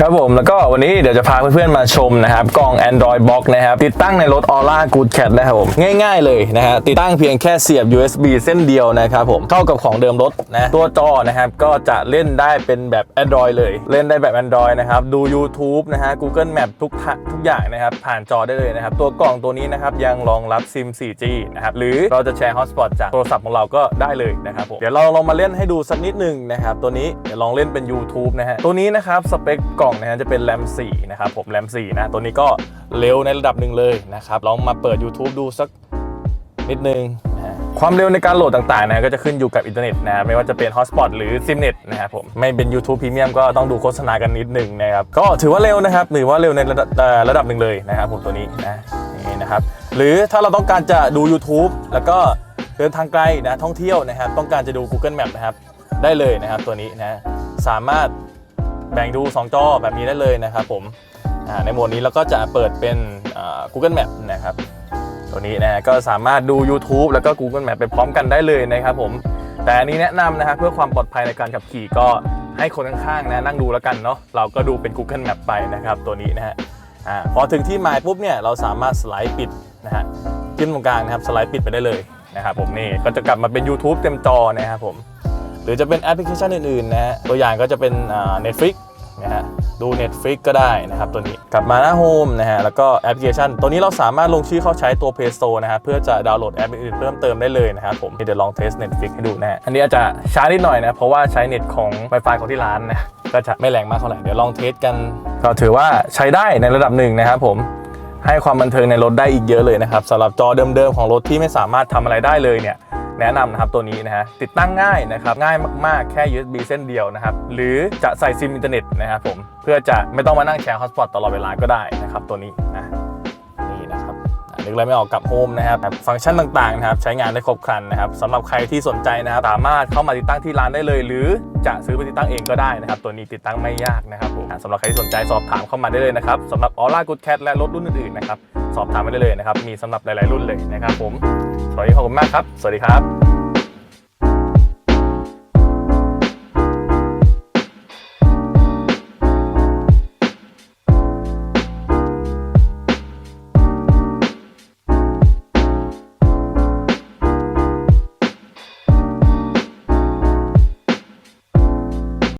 ครับผมแล้วก็วันนี้เดี๋ยวจะพาเพื่อนๆมาชมนะครับกล่อง Android Box นะครับติดตั้งในรถ Aura Good Cat นะครับผมง่ายๆเลยนะฮะติดตั้งเพียงแค่เสียบ USB เส้นเดียวนะครับผมเข้ากับของเดิมรถนะตัวจอนะครับก็จะเล่นได้เป็นแบบ Android เลย เล่นได้แบบ Android นะครับดู YouTube นะฮะ Google Map ทุกทุกอย่างนะครับผ่านจอได้เลยนะครับตัวกล่องตัวนี้นะครับยังรองรับซิม 4G นะครับหรือเราจะแชร์ Hotspot จากโทรศัพท์ของเราก็ได้เลยนะครับผมเดี๋ยวเราลองมาเล่นให้ดูสักนิดหนึ่งนะครับตัวนี้เดี๋ยวลองเล่นเป็น YouTube นะฮะตัวนี้นะครับสเปคกล่องนะฮะจะเป็นแรม4นะครับผมแรม4นะตัวนี้ก็เร็วในระดับหนึ่งเลยนะครับลองมาเปิด YouTube ดูสักนิดนึงความเร็วในการโหลดต่างๆนะก็จะขึ้นอยู่กับอินเทอร์เน็ตนะไม่ว่าจะเป็น Hotspot หรือ Simnet นะครับผมไม่เป็น YouTube Premium ก็ต้องดูโฆษณากันนิดนึงนะครับก็ถือว่าเร็วนะครับถือว่าเร็วในระดับระดับหนึ่งเลยนะครับผมตัวนี้นะนี่นะครับหรือถ้าเราต้องการจะดู YouTube แล้วก็เดินทางไกลนะท่องเที่ยวนะครับต้องการจะดู Google Map นะครับได้เลยนะครับตัวนี้นะสามารถ แบ่งดู 2 จอแบบนี้ได้เลยนะครับผมในโหมดนี้เราก็จะเปิดเป็น Google Map นะครับ ตัวนี้นะก็สามารถดู YouTube แล้วก็ Google Map ไปพร้อมกันได้เลยนะครับผมแต่อันนี้แนะนำนะครับเพื่อความปลอดภัยในการขับขี่ก็ให้คนข้างๆนะนั่งดูแล้วกันเนาะเราก็ดูเป็น Google Map ไปนะครับตัวนี้นะฮะพอถึงที่หมายปุ๊บเนี่ยเราสามารถสไลด์ปิดนะฮะจิ้มตรงกลางนะครับสไลด์ปิดไปได้เลยนะครับผมนี่ก็จะกลับมาเป็น YouTube เต็มจอนะครับผม หรือจะเป็นแอปพลิเคชันอื่นๆนะฮะตัวอย่างก็จะเป็นอ่า Netflix นะฮะดู Netflix ก็ได้นะครับตัวนี้กลับมาหน้าโฮมนะฮะแล้วก็แอปพลิเคชัน ตัวนี้เราสามารถลงชื่อเข้าใช้ตัว Play Store นะฮะเพื่อจะดาวน์โหลดแอปอื่นเพิ่มเติมได้เลยนะครับผมเดี๋ยวลองเทส Netflix ให้ดูนะฮะอันนี้อาจจะช้านิดหน่อยนะเพราะว่าใช้เน็ตของ Wi-Fi ของที่ร้านนะก็จะไม่แรงมากเท่าไหร่เดี๋ยวลองเทสกัน ก็ถือว่าใช้ได้ในระดับหนึ่งนะครับผมให้ความบันเทิงในรถได้อีกเยอะเลยนะครับสำหรับจอเดิมๆของรถที่ไม่สามารถทำอะไรได้เลยเนี่ย แนะนำนะครับตัวนี้นะฮะติดตั้งง่ายนะครับง่ายมากๆแค่ USB เส้นเดียวนะครับหรือจะใส่ซิมอินเทอร์เน็ตนะครับผมเพื่อจะไม่ต้องมานั่งแชร์ฮอตสปอตตลอดเวลาก็ได้นะครับตัวนี้นะนี่นะครับอะ นึกอะไรไม่ออกกับโฮมนะครับฟังก์ชันต่างๆนะครับใช้งานได้ครบครันนะครับสำหรับใครที่สนใจนะครับสามารถเข้ามาติดตั้งที่ร้านได้เลย หรือจะซื้อไปติดตั้งเองก็ได้นะครับตัวนี้ติดตั้งไม่ยากนะครับผมสำหรับใครที่สนใจสอบถามเข้ามาได้เลยนะครับสำหรับออร่ากูดแคทและรถรุ่นอื่นๆนะครับสอบถามมาได้เลยนะครับมีสำหรับหลาย ๆ รุ่นเลยนะครับผมสวัสดีขอบคุณมากครับ สวัสดีครับ